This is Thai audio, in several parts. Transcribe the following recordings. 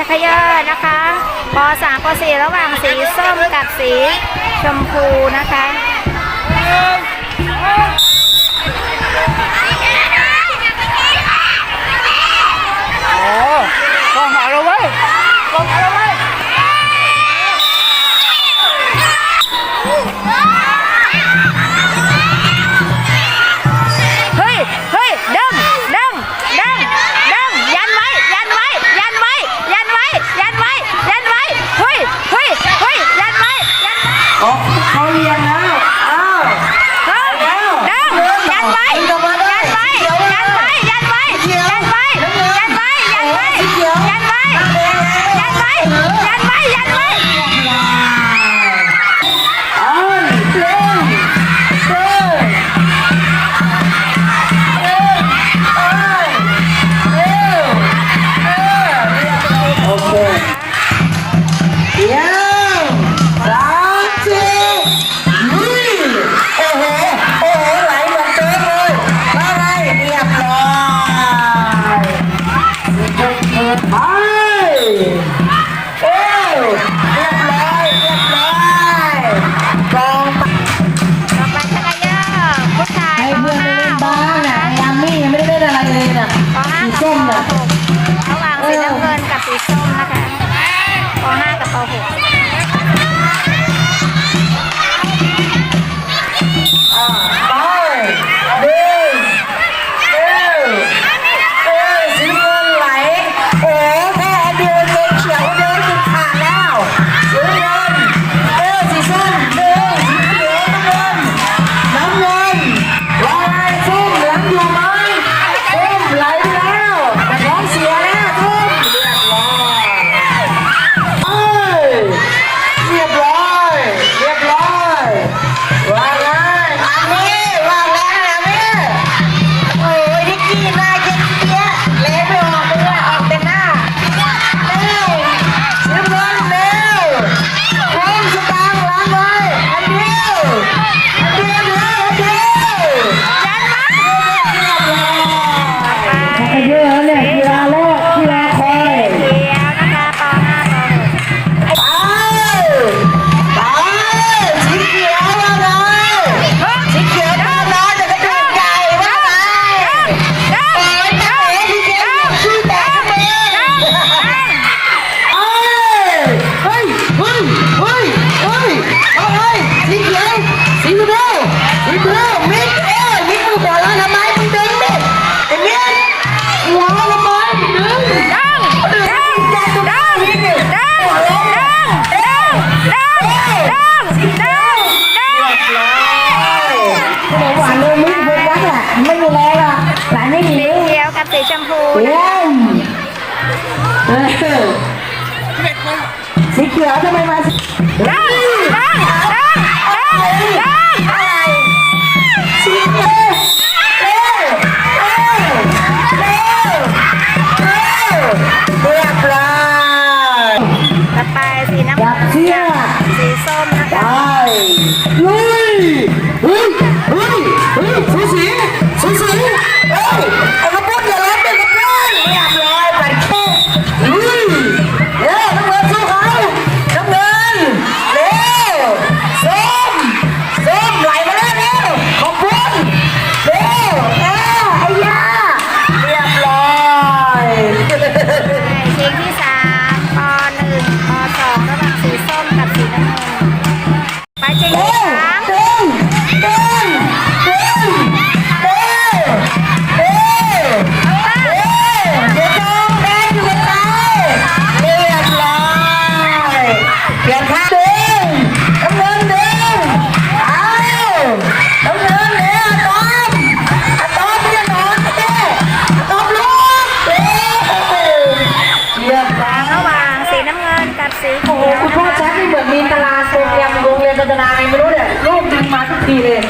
ชักเยอร์นะคะปสามปสี่ระหว่างสีส้มกับสีชมพูนะคะโอ้ Oh yeah. ลิ้นโฟกัสอะไม่มีแรงอะหลานไม่มีเลี้ยวเดียวกับสีชมพูนะเย้สีเขียวทำไมมา ได้ได้ได้ได้ นาไไม่รู้เนี่ยลูกดึงมาทุกทีเลย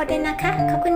พอด้วยนะคะ ขอบคุณ